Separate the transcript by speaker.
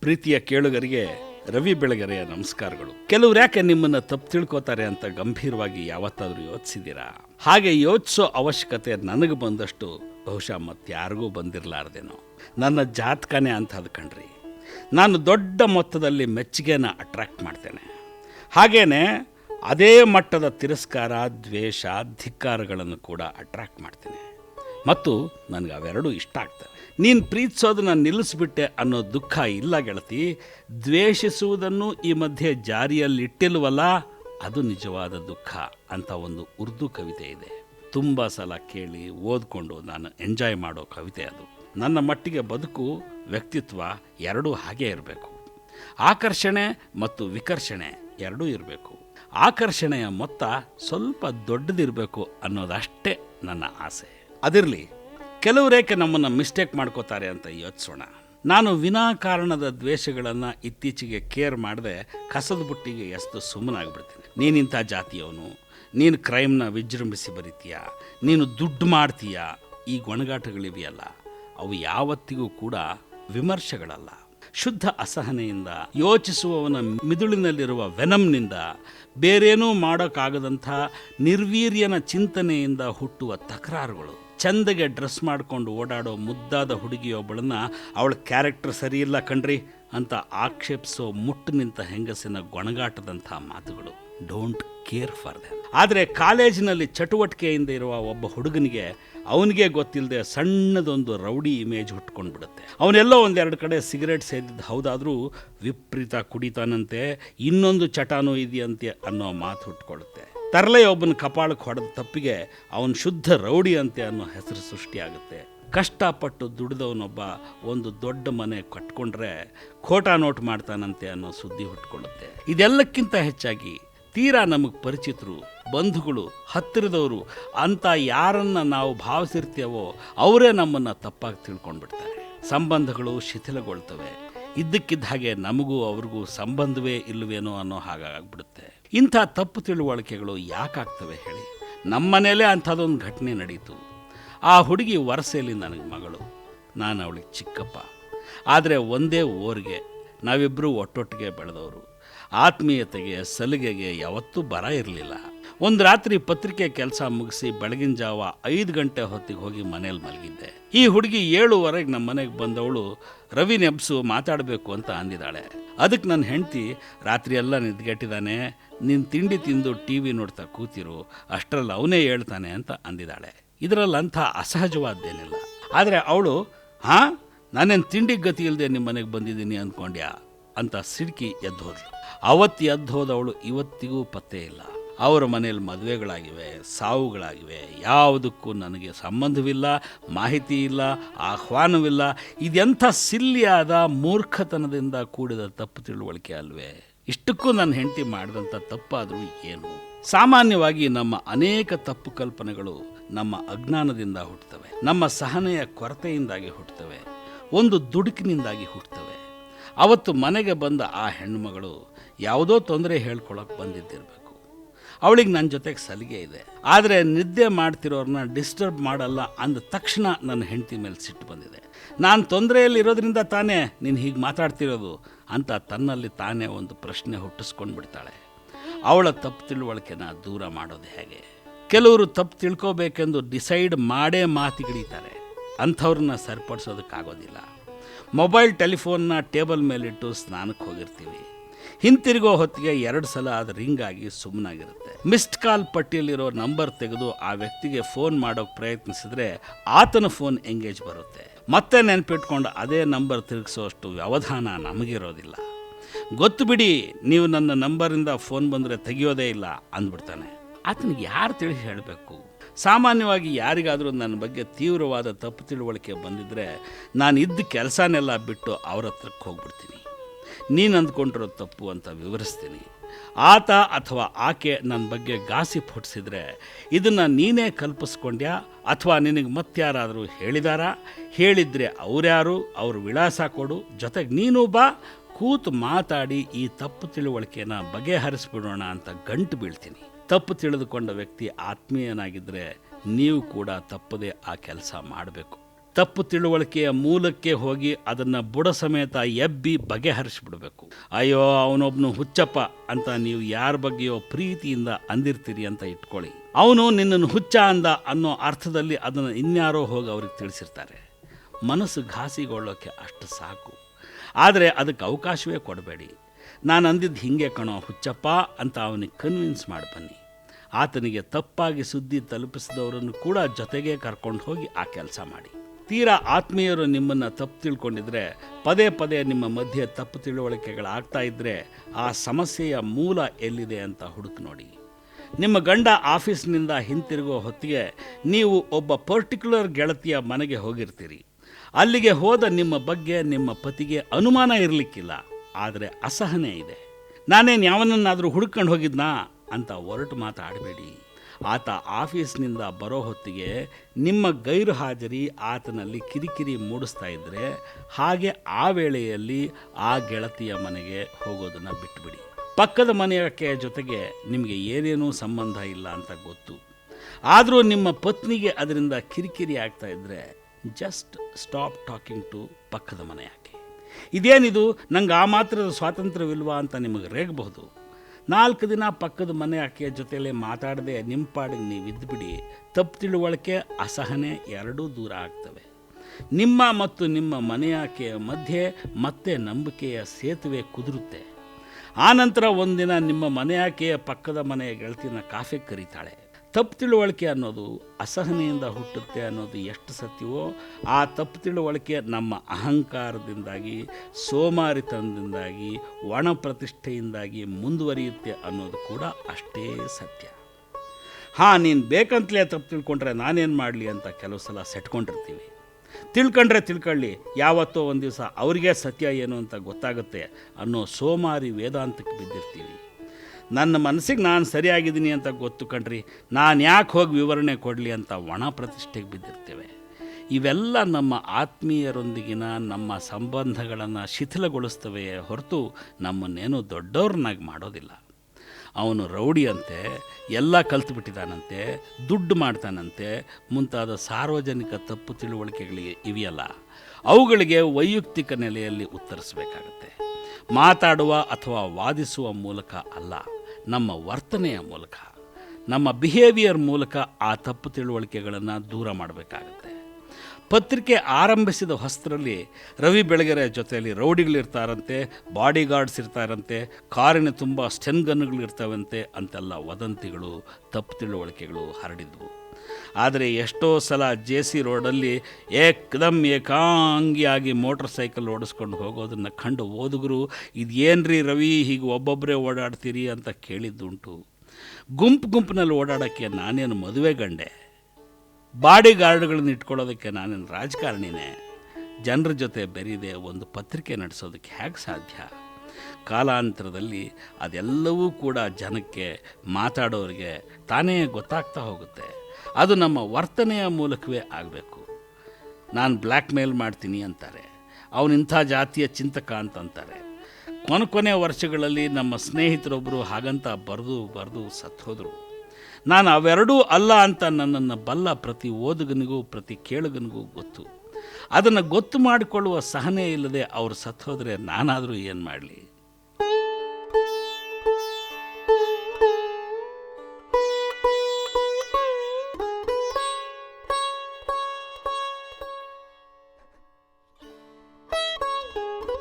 Speaker 1: ಪ್ರೀತಿಯ ಕೇಳುಗರಿಗೆ ರವಿ ಬೆಳಗೆರೆಯ ನಮಸ್ಕಾರಗಳು. ಕೆಲವ್ರು ಯಾಕೆ ನಿಮ್ಮನ್ನ ತಪ್ಪು ತಿಳ್ಕೊತಾರೆ ಅಂತ ಗಂಭೀರವಾಗಿ ಯಾವತ್ತಾದ್ರೂ ಯೋಚಿಸಿದ್ದೀರಾ? ಹಾಗೆ ಯೋಚಿಸೋ ಅವಶ್ಯಕತೆ ನನಗೆ ಬಂದಷ್ಟು ಬಹುಶಃ ಮತ್ತಾರಿಗೂ ಬಂದಿರಲಾರ್ದೇನೋ. ನನ್ನ ಜಾತಕನೇ ಅಂತ ಕಣ್ರಿ. ನಾನು ದೊಡ್ಡ ಮೊತ್ತದಲ್ಲಿ ಮೆಚ್ಚುಗೆನ ಅಟ್ರಾಕ್ಟ್ ಮಾಡ್ತೇನೆ. ಹಾಗೇನೆ ಅದೇ ಮಟ್ಟದ ತಿರಸ್ಕಾರ, ದ್ವೇಷ, ಧಿಕ್ಕಾರಗಳನ್ನು ಕೂಡ ಅಟ್ರಾಕ್ಟ್ ಮಾಡ್ತೀನಿ. ಮತ್ತು ನನಗೆ ಅವೆರಡೂ ಇಷ್ಟ ಆಗ್ತವೆ. ನೀನು ಪ್ರೀತಿಸೋದನ್ನ ನಿಲ್ಲಿಸ್ಬಿಟ್ಟೆ ಅನ್ನೋ ದುಃಖ ಇಲ್ಲ ಗೆಳತಿ. ದ್ವೇಷಿಸುವುದನ್ನು ಈ ಮಧ್ಯೆ ಜಾರಿಯಲ್ಲಿಟ್ಟಿಲ್ವಲ್ಲ, ಅದು ನಿಜವಾದ ದುಃಖ ಅಂತ ಒಂದು ಉರ್ದು ಕವಿತೆ ಇದೆ. ತುಂಬ ಸಲ ಕೇಳಿ, ಓದ್ಕೊಂಡು ನಾನು ಎಂಜಾಯ್ ಮಾಡೋ ಕವಿತೆ ಅದು. ನನ್ನ ಮಟ್ಟಿಗೆ ಬದುಕು, ವ್ಯಕ್ತಿತ್ವ ಎರಡೂ ಹಾಗೇ ಇರಬೇಕು. ಆಕರ್ಷಣೆ ಮತ್ತು ವಿಕರ್ಷಣೆ ಎರಡೂ ಇರಬೇಕು. ಆಕರ್ಷಣೆಯ ಮೊತ್ತ ಸ್ವಲ್ಪ ದೊಡ್ಡದಿರಬೇಕು ಅನ್ನೋದಷ್ಟೇ ನನ್ನ ಆಸೆ. ಅದಿರಲಿ. ಕೆಲವರೇಕೆ ನಮ್ಮನ್ನು ಮಿಸ್ಟೇಕ್ ಮಾಡ್ಕೋತಾರೆ ಅಂತ ಯೋಚಿಸೋಣ. ನಾನು ವಿನಾಕಾರಣದ ದ್ವೇಷಗಳನ್ನು ಇತ್ತೀಚೆಗೆ ಕೇರ್ ಮಾಡದೆ ಕಸದ ಬುಟ್ಟಿಗೆ ಎಷ್ಟು ಸುಮ್ಮನಾಗ್ಬಿಡ್ತೀನಿ. ನೀನಿಂಥ ಜಾತಿಯವನು. ನೀನು ಕ್ರೈಮ್ನ ವಿಜೃಂಭಿಸಿ ಬರಿತೀಯ? ನೀನು ದುಡ್ಡು ಮಾಡ್ತೀಯ? ಈ ಗೊಣಗಾಟಗಳಿವೆಯಲ್ಲ. ಅವು ಯಾವತ್ತಿಗೂ ಕೂಡ ವಿಮರ್ಶೆಗಳಲ್ಲ. ಶುದ್ಧ ಅಸಹನೆಯಿಂದ ಯೋಚಿಸುವವನ ಮಿದುಳಿನಲ್ಲಿರುವ ವೆನಮ್ನಿಂದ ಬೇರೇನೂ ಮಾಡೋಕ್ಕಾಗದಂಥ ನಿರ್ವೀರ್ಯನ ಚಿಂತನೆಯಿಂದ ಹುಟ್ಟುವ ತಕರಾರುಗಳು. ಚಂದಗೆ ಡ್ರೆಸ್ ಮಾಡಿಕೊಂಡು ಓಡಾಡೋ ಮುದ್ದಾದ ಹುಡುಗಿಯೊಬ್ಬಳನ್ನ ಅವಳ ಕ್ಯಾರೆಕ್ಟರ್ ಸರಿಯಿಲ್ಲ ಕಣ್ರಿ ಅಂತ ಆಕ್ಷೇಪಿಸೋ ಮುಟ್ಟು ನಿಂತ ಹೆಂಗಸಿನ ಗೊಣಗಾಟದಂಥ ಮಾತುಗಳು. Don't care for them. ಆದರೆ ಕಾಲೇಜಿನಲ್ಲಿ ಚಟುವಟಿಕೆಯಿಂದ ಇರುವ ಒಬ್ಬ ಹುಡುಗನಿಗೆ ಅವನಿಗೆ ಗೊತ್ತಿಲ್ಲದೆ ಸಣ್ಣದೊಂದು ರೌಡಿ ಇಮೇಜ್ ಹುಟ್ಕೊಂಡು ಬಿಡುತ್ತೆ ಅವನೆಲ್ಲ ಒಂದೆರಡು ಕಡೆ ಸಿಗರೇಟ್ ಸೇದಿದ್ದು ಹೌದಾದರೂ ವಿಪರೀತ ಕುಡಿತಾನಂತೆ, ಇನ್ನೊಂದು ಚಟಾನೂ ಇದೆಯಂತೆ ಅನ್ನೋ ಮಾತು ಹುಟ್ಕೊಳ್ಳುತ್ತೆ. ತರಲೆ ಒಬ್ಬನ ಕಪಾಳಕ್ಕೆ ಹೊಡೆದ ತಪ್ಪಿಗೆ ಅವನು ಶುದ್ಧ ರೌಡಿ ಅಂತೆ ಅನ್ನೋ ಹೆಸರು ಸೃಷ್ಟಿಯಾಗುತ್ತೆ. ಕಷ್ಟಪಟ್ಟು ದುಡಿದವನೊಬ್ಬ ಒಂದು ದೊಡ್ಡ ಮನೆ ಕಟ್ಕೊಂಡ್ರೆ ಖೋಟಾ ನೋಟ್ ಮಾಡ್ತಾನಂತೆ ಅನ್ನೋ ಸುದ್ದಿ ಹುಟ್ಕೊಳ್ಳುತ್ತೆ. ಇದೆಲ್ಲಕ್ಕಿಂತ ಹೆಚ್ಚಾಗಿ ತೀರಾ ನಮಗೆ ಪರಿಚಿತರು, ಬಂಧುಗಳು, ಹತ್ತಿರದವರು, ಅಂತ ಯಾರನ್ನ ನಾವು ಭಾವಿಸಿರ್ತೇವೋ ಅವರೇ ನಮ್ಮನ್ನು ತಪ್ಪಾಗಿ ತಿಳ್ಕೊಂಡ್ಬಿಡ್ತಾರೆ. ಸಂಬಂಧಗಳು ಶಿಥಿಲಗೊಳ್ತವೆ. ಇದ್ದಕ್ಕಿದ್ದ ಹಾಗೆ ನಮಗೂ ಅವ್ರಿಗೂ ಸಂಬಂಧವೇ ಇಲ್ಲವೇನೋ ಅನ್ನೋ ಹಾಗಾಗ್ಬಿಡುತ್ತೆ. ಇಂಥ ತಪ್ಪು ತಿಳುವಳಿಕೆಗಳು ಯಾಕಾಗ್ತವೆ ಹೇಳಿ? ನಮ್ಮನೇಲೇ ಅಂಥದ್ದೊಂದು ಘಟನೆ ನಡೀತು. ಆ ಹುಡುಗಿ ವರಸೆಯಲ್ಲಿ ನನಗೆ ಮಗಳು. ನಾನು ಅವಳಿಗೆ ಚಿಕ್ಕಪ್ಪ. ಆದರೆ ಒಂದೇ ಓರಿಗೆ ನಾವಿಬ್ಬರೂ ಒಟ್ಟೊಟ್ಟಿಗೆ ಬೆಳೆದವರು. ಆತ್ಮೀಯತೆಗೆ, ಸಲಿಗೆಗೆ ಯಾವತ್ತೂ ಬರ ಇರಲಿಲ್ಲ. ಒಂದು ರಾತ್ರಿ ಪತ್ರಿಕೆ ಕೆಲಸ ಮುಗಿಸಿ ಬೆಳಗಿನ ಜಾವ ಐದು ಗಂಟೆ ಹೊತ್ತಿಗೆ ಹೋಗಿ ಮನೇಲಿ ಮಲಗಿದ್ದೆ. ಈ ಹುಡುಗಿ ಏಳುವರೆಗೆ ನಮ್ಮ ಮನೆಗೆ ಬಂದವಳು ರವಿ ನೆಬ್ಸು ಮಾತಾಡಬೇಕು ಅಂತ ಅಂದಿದ್ದಾಳೆ. ಅದಕ್ಕೆ ನನ್ನ ಹೆಂಡತಿ, ರಾತ್ರಿ ಎಲ್ಲ ನಿದ್ಗೆಟ್ಟಿದ್ದಾನೆ ನಿನ್ನ ತಿಂಡಿ ತಿಂದು ಟಿ ವಿ ನೋಡ್ತಾ ಕೂತಿರು, ಅಷ್ಟರಲ್ಲಿ ಅವನೇ ಹೇಳ್ತಾನೆ ಅಂತ ಅಂದಿದ್ದಾಳೆ. ಇದರಲ್ಲಿ ಅಂಥ ಅಸಹಜವಾದ್ದೇನಿಲ್ಲ. ಆದರೆ ಅವಳು, ಹಾಂ, ನಾನೇನು ತಿಂಡಿ ಗತಿ ಇಲ್ಲದೆ ನಿಮ್ಮ ಮನೆಗೆ ಬಂದಿದ್ದೀನಿ ಅಂದ್ಕೊಂಡ್ಯಾ ಅಂತ ಸಿಡ್ಕಿ ಎದ್ದು ಹೋದಳು ಅವತ್ತು ಎದ್ದು ಹೋದವಳು ಇವತ್ತಿಗೂ ಪತ್ತೆ ಇಲ್ಲ. ಅವರ ಮನೇಲಿ ಮದುವೆಗಳಾಗಿವೆ, ಸಾವುಗಳಾಗಿವೆ. ಯಾವುದಕ್ಕೂ ನನಗೆ ಸಂಬಂಧವಿಲ್ಲ, ಮಾಹಿತಿ ಇಲ್ಲ, ಆಹ್ವಾನವಿಲ್ಲ. ಇದೆಂಥ ಸಿಲ್ಲಿಯಾದ ಮೂರ್ಖತನದಿಂದ ಕೂಡಿದ ತಪ್ಪು ತಿಳುವಳಿಕೆ ಅಲ್ವೇ? ಇಷ್ಟಕ್ಕೂ ನನ್ನ ಹೆಂಡತಿ ಮಾಡಿದಂಥ ತಪ್ಪಾದರೂ ಏನು? ಸಾಮಾನ್ಯವಾಗಿ ನಮ್ಮ ಅನೇಕ ತಪ್ಪು ಕಲ್ಪನೆಗಳು ನಮ್ಮ ಅಜ್ಞಾನದಿಂದ ಹುಟ್ಟುತ್ತವೆ. ನಮ್ಮ ಸಹನೆಯ ಕೊರತೆಯಿಂದಾಗಿ ಹುಟ್ಟುತ್ತವೆ. ಒಂದು ದುಡುಕಿನಿಂದಾಗಿ ಹುಟ್ಟುತ್ತವೆ. ಅವತ್ತು ಮನೆಗೆ ಬಂದ ಆ ಹೆಣ್ಣುಮಗಳು ಯಾವುದೋ ತೊಂದರೆ ಹೇಳ್ಕೊಳಕ್ಕೆ ಬಂದಿದ್ದಿರಬೇಕು. ಅವಳಿಗೆ ನನ್ನ ಜೊತೆಗೆ ಸಲಿಗೆ ಇದೆ. ಆದರೆ ನಿದ್ದೆ ಮಾಡ್ತಿರೋರನ್ನ ಡಿಸ್ಟರ್ಬ್ ಮಾಡಲ್ಲ ಅಂದ ತಕ್ಷಣ ನನ್ನ ಹೆಂಡತಿ ಮೇಲೆ ಸಿಟ್ಟು ಬಂದಿದೆ. ನಾನು ತೊಂದರೆಯಲ್ಲಿ ಇರೋದ್ರಿಂದ ತಾನೇ ನೀನು ಹೀಗೆ ಮಾತಾಡ್ತಿರೋದು ಅಂತ ತನ್ನಲ್ಲಿ ತಾನೇ ಒಂದು ಪ್ರಶ್ನೆ ಹುಟ್ಟಿಸ್ಕೊಂಡು ಬಿಡ್ತಾಳೆ ಅವಳ ತಪ್ಪು ತಿಳುವಳಿಕೆನ ದೂರ ಮಾಡೋದು ಹೇಗೆ? ಕೆಲವರು ತಪ್ಪು ತಿಳ್ಕೋಬೇಕೆಂದು ಡಿಸೈಡ್ ಮಾಡೇ ಮಾತಿಗಿಳಿತಾರೆ ಅಂಥವ್ರನ್ನ ಸರಿಪಡಿಸೋದಕ್ಕಾಗೋದಿಲ್ಲ. ಮೊಬೈಲ್ ಟೆಲಿಫೋನ್ನ ಟೇಬಲ್ ಮೇಲಿಟ್ಟು ಸ್ನಾನಕ್ಕೆ ಹೋಗಿರ್ತೀವಿ. ಹಿಂತಿರುಗೋ ಹೊತ್ತಿಗೆ ಎರಡು ಸಲ ಅದು ರಿಂಗ್ ಆಗಿ ಸುಮ್ಮನಾಗಿರುತ್ತೆ. ಮಿಸ್ಡ್ ಕಾಲ್ ಪಟ್ಟಿಯಲ್ಲಿರೋ ನಂಬರ್ ತೆಗೆದು ಆ ವ್ಯಕ್ತಿಗೆ ಫೋನ್ ಮಾಡೋಕೆ ಪ್ರಯತ್ನಿಸಿದ್ರೆ ಆತನ ಫೋನ್ ಎಂಗೇಜ್ ಬರುತ್ತೆ. ಮತ್ತೆ ನೆನಪಿಟ್ಕೊಂಡು ಅದೇ ನಂಬರ್ ತಿರುಗಿಸೋಷ್ಟು ವ್ಯವಧಾನ ನಮಗಿರೋದಿಲ್ಲ. ಗೊತ್ತು ಬಿಡಿ, ನೀವು ನನ್ನ ನಂಬರಿಂದ ಫೋನ್ ಬಂದರೆ ತೆಗಿಯೋದೇ ಇಲ್ಲ ಅಂದ್ಬಿಡ್ತಾನೆ. ಆತನಿಗೆ ಯಾರು ತಿಳಿಸಿ ಹೇಳಬೇಕು? ಸಾಮಾನ್ಯವಾಗಿ ಯಾರಿಗಾದರೂ ನನ್ನ ಬಗ್ಗೆ ತೀವ್ರವಾದ ತಪ್ಪು ತಿಳುವಳಿಕೆ ಬಂದಿದ್ದರೆ ನಾನು ಇದ್ದ ಕೆಲಸನೆಲ್ಲ ಬಿಟ್ಟು ಅವ್ರ ಹತ್ರಕ್ಕೆ ಹೋಗ್ಬಿಡ್ತೀನಿ. ನೀನು ಅಂದ್ಕೊಂಡಿರೋ ತಪ್ಪು ಅಂತ ವಿವರಿಸ್ತೀನಿ. ಆತ ಅಥವಾ ಆಕೆ ನನ್ನ ಬಗ್ಗೆ ಗಾಸಿಪ್ ಹುಟ್ಟಿಸಿದ್ರೆ ಇದನ್ನು ನೀನೇ ಕಲ್ಪಿಸ್ಕೊಂಡ್ಯಾ? ಅಥವಾ ನಿನಗೆ ಮತ್ತಾರಾದರೂ ಹೇಳಿದಾರಾ? ಹೇಳಿದರೆ ಅವ್ರ್ಯಾರು? ಅವ್ರ ವಿಳಾಸ ಕೊಡು. ಜೊತೆಗೆ ನೀನು ಬಾ. ಕೂತು ಮಾತಾಡಿ ಈ ತಪ್ಪು ತಿಳುವಳಿಕೆನ ಬಗೆಹರಿಸ್ಬಿಡೋಣ ಅಂತ ಗಂಟು ಬೀಳ್ತೀನಿ. ತಪ್ಪು ತಿಳಿದುಕೊಂಡ ವ್ಯಕ್ತಿ ಆತ್ಮೀಯನಾಗಿದ್ದರೆ ನೀವು ಕೂಡ ತಪ್ಪದೇ ಆ ಕೆಲಸ ಮಾಡಬೇಕು. ತಪ್ಪು ತಿಳುವಳಿಕೆಯ ಮೂಲಕ್ಕೆ ಹೋಗಿ ಅದನ್ನು ಬುಡ ಸಮೇತ ಎಬ್ಬಿ ಬಗೆಹರಿಸ್ಬಿಡ್ಬೇಕು. ಅಯ್ಯೋ ಅವನೊಬ್ಬನು ಹುಚ್ಚಪ್ಪ ಅಂತ ನೀವು ಯಾರ ಬಗ್ಗೆಯೋ ಪ್ರೀತಿಯಿಂದ ಅಂದಿರ್ತೀರಿ ಅಂತ ಇಟ್ಕೊಳ್ಳಿ. ಅವನು ನಿನ್ನನ್ನು ಹುಚ್ಚ ಅಂದ ಅನ್ನೋ ಅರ್ಥದಲ್ಲಿ ಅದನ್ನು ಇನ್ಯಾರೋ ಹೋಗಿ ಅವ್ರಿಗೆ ತಿಳಿಸಿರ್ತಾರೆ. ಮನಸ್ಸು ಘಾಸಿಗೊಳ್ಳೋಕ್ಕೆ ಅಷ್ಟು ಸಾಕು. ಆದರೆ ಅದಕ್ಕೆ ಅವಕಾಶವೇ ಕೊಡಬೇಡಿ. ನಾನು ಅಂದಿದ್ದು ಹಿಂಗೆ ಕಣೋ ಹುಚ್ಚಪ್ಪ ಅಂತ ಅವನಿಗೆ ಕನ್ವಿನ್ಸ್ ಮಾಡಿ ಬನ್ನಿ. ಆತನಿಗೆ ತಪ್ಪಾಗಿ ಸುದ್ದಿ ತಲುಪಿಸಿದವರನ್ನು ಕೂಡ ಜೊತೆಗೆ ಕರ್ಕೊಂಡು ಹೋಗಿ ಆ ಕೆಲಸ ಮಾಡಿ. ತೀರಾ ಆತ್ಮೀಯರು ನಿಮ್ಮನ್ನು ತಪ್ಪು ತಿಳ್ಕೊಂಡಿದ್ರೆ, ಪದೇ ಪದೇ ನಿಮ್ಮ ಮಧ್ಯೆ ತಪ್ಪು ತಿಳುವಳಿಕೆಗಳಾಗ್ತಾ ಇದ್ದರೆ ಆ ಸಮಸ್ಯೆಯ ಮೂಲ ಎಲ್ಲಿದೆ ಅಂತ ಹುಡುಕು ನೋಡಿ. ನಿಮ್ಮ ಗಂಡ ಆಫೀಸ್ನಿಂದ ಹಿಂತಿರುಗೋ ಹೊತ್ತಿಗೆ ನೀವು ಒಬ್ಬ ಪರ್ಟಿಕ್ಯುಲರ್ ಗೆಳತಿಯ ಮನೆಗೆ ಹೋಗಿರ್ತೀರಿ. ಅಲ್ಲಿಗೆ ಹೋದ ನಿಮ್ಮ ಬಗ್ಗೆ ನಿಮ್ಮ ಪತಿಗೆ ಅನುಮಾನ ಇರಲಿಕ್ಕಿಲ್ಲ. ಆದರೆ ಅಸಹನೆ ಇದೆ. ನಾನೇನು ಯಾವನನ್ನಾದರೂ ಹುಡ್ಕೊಂಡು ಹೋಗಿದ್ನಾ? ಅಂತ ಒರಟು ಮಾತಾಡಬೇಡಿ. ಆತ ಆಫೀಸ್ನಿಂದ ಬರೋ ಹೊತ್ತಿಗೆ ನಿಮ್ಮ ಗೈರು ಹಾಜರಿ ಆತನಲ್ಲಿ ಕಿರಿಕಿರಿ ಮೂಡಿಸ್ತಾ ಇದ್ದರೆ ಹಾಗೆ ಆ ವೇಳೆಯಲ್ಲಿ ಆ ಗೆಳತಿಯ ಮನೆಗೆ ಹೋಗೋದನ್ನು ಬಿಟ್ಟುಬಿಡಿ ಪಕ್ಕದ ಮನೆಯಕ್ಕೆ ಜೊತೆಗೆ ನಿಮಗೆ ಏನೇನೂ ಸಂಬಂಧ ಇಲ್ಲ ಅಂತ ಗೊತ್ತು. ಆದರೂ ನಿಮ್ಮ ಪತ್ನಿಗೆ ಅದರಿಂದ ಕಿರಿಕಿರಿ ಆಗ್ತಾ ಇದ್ದರೆ ಜಸ್ಟ್ ಸ್ಟಾಪ್ ಟಾಕಿಂಗ್ ಟು ಪಕ್ಕದ ಮನೆಯಾಕೆ. ಇದೇನಿದು? ನಂಗೆ ಆ ಮಾತ್ರದ ಸ್ವಾತಂತ್ರ್ಯವಿಲ್ವಾ ಅಂತ ನಿಮಗೆ ರೇಗಬಹುದು. ನಾಲ್ಕು ದಿನ ಪಕ್ಕದ ಮನೆ ಆಕೆಯ ಜೊತೆಯಲ್ಲಿ ಮಾತಾಡದೆ ನಿಮ್ಮ ಪಾಡಿಗೆ ನೀವು ಇದ್ದುಬಿಡಿ ತಪ್ಪು ತಿಳುವಳಿಕೆ, ಅಸಹನೆ ಎರಡೂ ದೂರ ಆಗ್ತವೆ. ನಿಮ್ಮ ಮತ್ತು ನಿಮ್ಮ ಮನೆಯಾಕೆಯ ಮಧ್ಯೆ ಮತ್ತೆ ನಂಬಿಕೆಯ ಸೇತುವೆ ಕುದುರುತ್ತೆ. ಆನಂತರ ಒಂದಿನ ನಿಮ್ಮ ಮನೆಯಾಕೆಯ ಪಕ್ಕದ ಮನೆಯ ಗೆಳತಿನ ಕಾಫಿ ಕರೀತಾಳೆ. ತಪ್ಪು ತಿಳುವಳಿಕೆ ಅನ್ನೋದು ಅಸಹನೆಯಿಂದ ಹುಟ್ಟುತ್ತೆ ಅನ್ನೋದು ಎಷ್ಟು ಸತ್ಯವೋ ಆ ತಪ್ಪು ತಿಳುವಳಿಕೆ ನಮ್ಮ ಅಹಂಕಾರದಿಂದಾಗಿ, ಸೋಮಾರಿತನದಿಂದಾಗಿ ಒಣ ಪ್ರತಿಷ್ಠೆಯಿಂದಾಗಿ ಮುಂದುವರಿಯುತ್ತೆ ಅನ್ನೋದು ಕೂಡ ಅಷ್ಟೇ ಸತ್ಯ. ಹಾಂ, ನೀನು ಬೇಕಂತಲೇ ತಪ್ಪು ತಿಳ್ಕೊಂಡ್ರೆ ನಾನೇನು ಮಾಡಲಿ ಅಂತ ಕೆಲವು ಸಲ ಸೆಟ್ಕೊಂಡಿರ್ತೀವಿ. ತಿಳ್ಕೊಂಡ್ರೆ ತಿಳ್ಕೊಳ್ಳಿ, ಯಾವತ್ತೋ ಒಂದು ದಿವಸ ಅವ್ರಿಗೆ ಸತ್ಯ ಏನು ಅಂತ ಗೊತ್ತಾಗುತ್ತೆ ಅನ್ನೋ ಸೋಮಾರಿ ವೇದಾಂತಕ್ಕೆ ಬಿದ್ದಿರ್ತೀವಿ. ನನ್ನ ಮನಸ್ಸಿಗೆ ನಾನು ಸರಿಯಾಗಿದ್ದೀನಿ ಅಂತ ಗೊತ್ತು ಕಣ್ರಿ. ನಾನು ಯಾಕೆ ಹೋಗಿ ವಿವರಣೆ ಕೊಡಲಿ ಅಂತ ಒಣ ಪ್ರತಿಷ್ಠೆಗೆ ಬಿದ್ದಿರ್ತೇವೆ. ಇವೆಲ್ಲ ನಮ್ಮ ಆತ್ಮೀಯರೊಂದಿಗಿನ ನಮ್ಮ ಸಂಬಂಧಗಳನ್ನು ಶಿಥಿಲಗೊಳಿಸ್ತವೆಯೇ ಹೊರತು ನಮ್ಮನ್ನೇನು ದೊಡ್ಡವ್ರನ್ನಾಗಿ ಮಾಡೋದಿಲ್ಲ. ಅವನು ರೌಡಿಯಂತೆ ಎಲ್ಲ ಕಲ್ತುಬಿಟ್ಟಿದ್ದಾನಂತೆ ದುಡ್ಡು ಮಾಡ್ತಾನಂತೆ, ಮುಂತಾದ ಸಾರ್ವಜನಿಕ ತಪ್ಪು ತಿಳುವಳಿಕೆಗಳಿಗೆ ಇವೆಯಲ್ಲ. ಅವುಗಳಿಗೆ ವೈಯಕ್ತಿಕ ನೆಲೆಯಲ್ಲಿ ಉತ್ತರಿಸಬೇಕಾಗತ್ತೆ. ಮಾತಾಡುವ ಅಥವಾ ವಾದಿಸುವ ಮೂಲಕ ಅಲ್ಲ. ನಮ್ಮ ವರ್ತನೆಯ ಮೂಲಕ, ನಮ್ಮ ಬಿಹೇವಿಯರ್ ಮೂಲಕ ಆ ತಪ್ಪು ತಿಳುವಳಿಕೆಗಳನ್ನು ದೂರ ಮಾಡಬೇಕಾಗತ್ತೆ. ಪತ್ರಿಕೆ ಆರಂಭಿಸಿದ ಹೊಸ್ತರಲ್ಲಿ ರವಿ ಬೆಳಗೆರೆ ಜೊತೆಯಲ್ಲಿ ರೌಡಿಗಳಿರ್ತಾರಂತೆ ಬಾಡಿ ಗಾರ್ಡ್ಸ್ ಇರ್ತಾರಂತೆ, ಕಾರಿನ ತುಂಬ ಸ್ಟೆನ್ ಗನ್ಗಳಿರ್ತಾವಂತೆ ಅಂತೆಲ್ಲ ವದಂತಿಗಳು, ತಪ್ಪು ತಿಳುವಳಿಕೆಗಳು ಹರಡಿದ್ವು. ಆದರೆ ಎಷ್ಟೋ ಸಲ ಜೆ ಸಿ ರೋಡಲ್ಲಿ ಏಕದಮ್ ಏಕಾಂಗಿಯಾಗಿ ಮೋಟ್ರ್ ಸೈಕಲ್ ಓಡಿಸ್ಕೊಂಡು ಹೋಗೋದನ್ನು ಕಂಡು ಓದುಗರು, ಇದೇನ್ರಿ ರವಿ, ಹೀಗೆ ಒಬ್ಬೊಬ್ಬರೇ ಓಡಾಡ್ತೀರಿ ಅಂತ ಕೇಳಿದ್ದುಂಟು. ಗುಂಪು ಗುಂಪಿನಲ್ಲಿ ಓಡಾಡೋಕ್ಕೆ ನಾನೇನು ಮದುವೆ ಗಂಡೆ? ಬಾಡಿ ಗಾರ್ಡ್ಗಳನ್ನ ಇಟ್ಕೊಳ್ಳೋದಕ್ಕೆ ನಾನೇನು ರಾಜಕಾರಣಿನೇ? ಜನರ ಜೊತೆ ಬೆರೀದೆ ಒಂದು ಪತ್ರಿಕೆ ನಡೆಸೋದಕ್ಕೆ ಹೇಗೆ ಸಾಧ್ಯ? ಕಾಲಾಂತರದಲ್ಲಿ ಅದೆಲ್ಲವೂ ಕೂಡ ಜನಕ್ಕೆ, ಮಾತಾಡೋರಿಗೆ ತಾನೇ ಗೊತ್ತಾಗ್ತಾ ಹೋಗುತ್ತೆ. ಅದು ನಮ್ಮ ವರ್ತನೆಯ ಮೂಲಕವೇ ಆಗಬೇಕು. ನಾನು ಬ್ಲ್ಯಾಕ್ ಮೇಲ್ ಮಾಡ್ತೀನಿ ಅಂತಾರೆ. ಅವನಿಂಥ ಜಾತಿಯ ಚಿಂತಕ ಅಂತಂತಾರೆ. ಕೊನೆ ಕೊನೆ ವರ್ಷಗಳಲ್ಲಿ ನಮ್ಮ ಸ್ನೇಹಿತರೊಬ್ಬರು ಹಾಗಂತ ಬರೆದು ಬರೆದು ಸತ್ತೋದ್ರು. ನಾನು ಅವೆರಡೂ ಅಲ್ಲ ಅಂತ ನನ್ನನ್ನು ಬಲ್ಲ ಪ್ರತಿ ಓದುಗನಿಗೂ, ಪ್ರತಿ ಕೇಳುಗನಿಗೂ ಗೊತ್ತು. ಅದನ್ನು ಗೊತ್ತು ಮಾಡಿಕೊಳ್ಳುವ ಸಹನೆ ಇಲ್ಲದೆ ಅವರು ಸತ್ತೋದ್ರೆ ನಾನಾದರೂ ಏನು ಮಾಡಲಿ? Thank you.